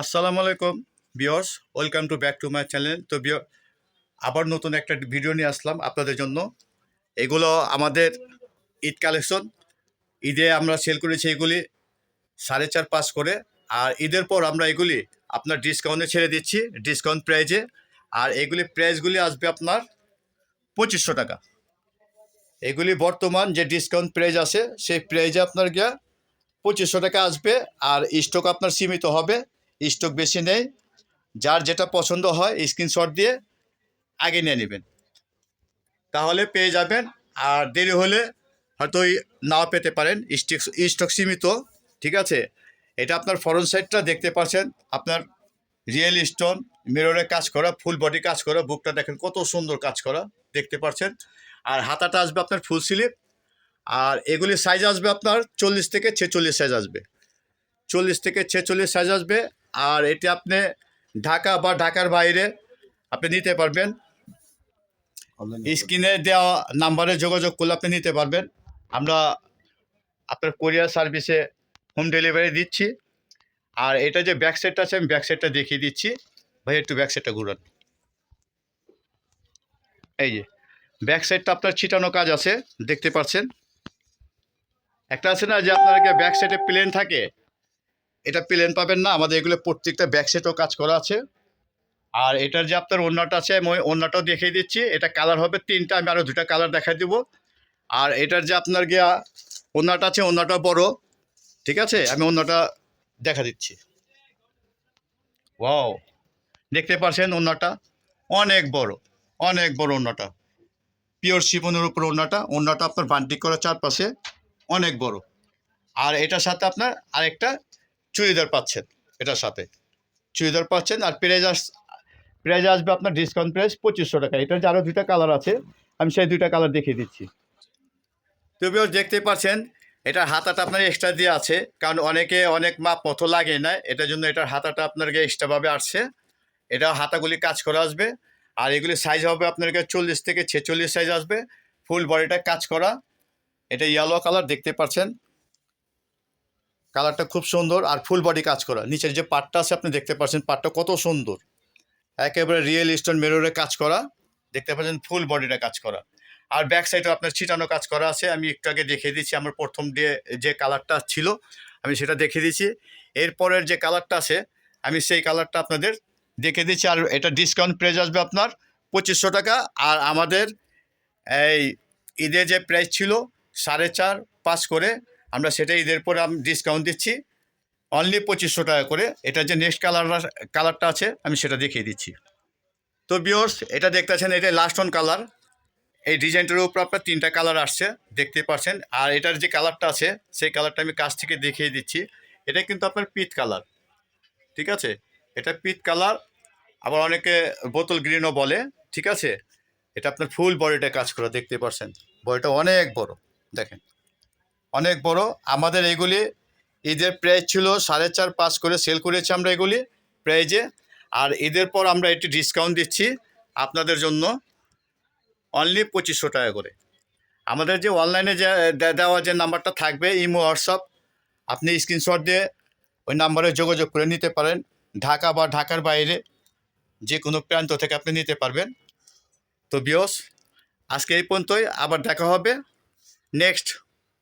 আসসালামু আলাইকুম বিয়স welcome to back to my channel. তো বিয় আবার নতুন একটা ভিডিও নিয়ে আসলাম আপনাদের জন্য। এগুলো আমাদের ঈদ কালেকশন। ঈদে আমরা সেল করেছি এগুলি সাড়ে চার পাঁচ করে। আর ঈদের পর আমরা এগুলি আপনার ডিসকাউন্টে ছেড়ে দিচ্ছি, ডিসকাউন্ট প্রাইজে। আর এগুলি প্রাইসগুলি আসবে আপনার পঁচিশশো টাকা। এগুলি বর্তমান যে ডিসকাউন্ট প্রাইজ আছে, সেই প্রাইজে আপনার গিয়া পঁচিশশো টাকা আসবে। আর স্টক আপনার সীমিত হবে। স্টক বেশি নেই, যার যেটা পছন্দ হয় স্ক্রিনশট দিয়ে আগে নিয়ে নেবেন। তাহলে পেয়ে যাবেন, আর দেরি হলে হয়তো নাও পেতে পারেন, স্টক স্টক সীমিত, ঠিক আছে? এটা আপনার ফরন সাইডটা দেখতে পাচ্ছেন, আপনার রিয়েল স্টোন মিররে কাজ করা ফুল বডি কাজ করা, বুকটা দেখেন কত সুন্দর কাজ করা, দেখতে পাচ্ছেন? আর হাতাটা আসবে আপনার ফুল স্লিপ আর এগুলি সাইজ আসবে আপনার চল্লিশ থেকে ছেচল্লিশ সাইজ আসবে। চল্লিশ থেকে ছেচল্লিশ সাইজ আসবে আর এটি আপনি ঢাকা বা ঢাকার বাইরে আপনি নিতে পারবেন। স্ক্রিনে দেওয়া নাম্বারে যোগাযোগ করলে আপনি নিতে পারবেন। আমরা আপনার কোরিয়ার সার্ভিসে হোম ডেলিভারি দিচ্ছি। আর এটা যে ব্যাক সাইডটা আছে আমি ব্যাক সাইডটা দেখিয়ে দিচ্ছি। ভাই একটু ব্যাক সাইডটা ঘুরান। এই যে ব্যাক সাইডটা আপনার ছিটানো কাজ আছে দেখতে পাচ্ছেন? একটা আছে না যে আপনার ব্যাক সাইডে প্লেন থাকে? এটা প্লেন পাবেন না, আমাদের এগুলো প্রত্যেকটা ব্যাক সাইডেও কাজ করা আছে। আর এটার যে আপনার অন্যটা আছে, আমি অন্যটাও দেখিয়ে দিচ্ছি। এটা কালার হবে তিনটা, আমি আরও দুটা কালার দেখাই দিব। আর এটার যে আপনার গিয়া অন্যটা আছে অন্যটা বড়, ঠিক আছে? আমি অন্যটা দেখা দিচ্ছি। ওয়াও দেখতে পাচ্ছেন অন্যটা অনেক বড় অনেক বড় অন্যটা পিওর শিপনের উপর ওড়নাটা ওড়নাটা আপনার বান্টিক করা চারপাশে অনেক বড়। আর এটার সাথে আপনার আরেকটা চুড়িদার পাচ্ছেন এটার সাথে। চুড়িদার পাচ্ছেন আর প্রাইজ আস প্রাইজ আসবে আপনার ডিসকাউন্ট প্রাইস পঁচিশশো টাকা। এটার যে আরও দুইটা কালার আছে, আমি সেই দুইটা কালার দেখিয়ে দিচ্ছি। তবেও দেখতে পাচ্ছেন, এটার হাতাটা আপনার এক্সট্রা দিয়ে আছে, কারণ অনেকে অনেক মাপ মতো লাগে না, এটার জন্য এটার হাতাটা আপনার এক্সট্রাভাবে আসছে। এটা হাতাগুলি কাজ করে আসবে, আর এগুলি সাইজ হবে আপনার কাছে চল্লিশ থেকে ছেচল্লিশ সাইজ আসবে ফুল বডিটা কাজ করা। এটা ইয়েলো কালার দেখতে পাচ্ছেন। কালারটা খুব সুন্দর আর ফুল বডি কাজ করা। নিচের যে পাটটা আছে, আপনি দেখতে পাচ্ছেন পাটটা কত সুন্দর। একেবারে রিয়েল স্টোন মেরোরে কাজ করা। দেখতে পাচ্ছেন ফুল বডিটা কাজ করা। আর ব্যাক সাইডে আপনার ছিটানো কাজ করা আছে। আমি একটু আগে দেখিয়ে দিচ্ছি আমার প্রথম দিয়ে যে কালারটা ছিল, আমি সেটা দেখিয়ে দিচ্ছি। এরপরের যে কালারটা আছে, আমি সেই কালারটা আপনাদের দেখে দিচ্ছি। আর এটা ডিসকাউন্ট প্রাইস আসবে আপনার পঁচিশশো টাকা। আর আমাদের এই ঈদের যে প্রাইস ছিল, সাড়ে চার, পাঁচ করে আমরা সেটা ঈদের পরে আমি ডিসকাউন্ট দিচ্ছি। অনলি পঁচিশশো টাকা করে। এটা যে নেক্সট কালার কালারটা আছে, আমি সেটা দেখিয়ে দিচ্ছি। তো বিয়র্স এটা দেখতেছেন এটা লাস্ট অন কালার এই ডিজাইনটার উপর আপনার তিনটা কালার আসছে, দেখতে পাচ্ছেন। আর এটার যে কালারটা আছে, সেই কালারটা আমি কাছ থেকে দেখিয়ে দিচ্ছি। এটা কিন্তু আপনার পিত কালার ঠিক আছে? এটা পিত কালার আবার অনেকে বোতল গ্রিনও বলে। ঠিক আছে? এটা আপনার ফুল বডিটা কাজ করা, দেখতে পাচ্ছেন। বডিটা অনেক বড়। দেখেন। অনেক বড়। আমাদের এগুলি ঈদের প্রাইস ছিল সাড়ে চার, পাঁচ করে সেল করেছি আমরা এগুলি প্রাইজে আর ঈদের পর আমরা একটি ডিসকাউন্ট দিচ্ছি আপনাদের জন্য অনলি পঁচিশশো টাকা করে। আমাদের যে অনলাইনে যে দেওয়া যে নাম্বারটা থাকবে, ইমো, হোয়াটসঅ্যাপ, আপনি স্ক্রিনশট দিয়ে ওই নাম্বারে যোগাযোগ করে নিতে পারেন। ঢাকা বা ঢাকার বাইরে যে কোনো প্রান্ত থেকে আপনি নিতে পারবেন। তো বিয়স আজকে এই পর্যন্তই, আবার দেখা হবে। নেক্সট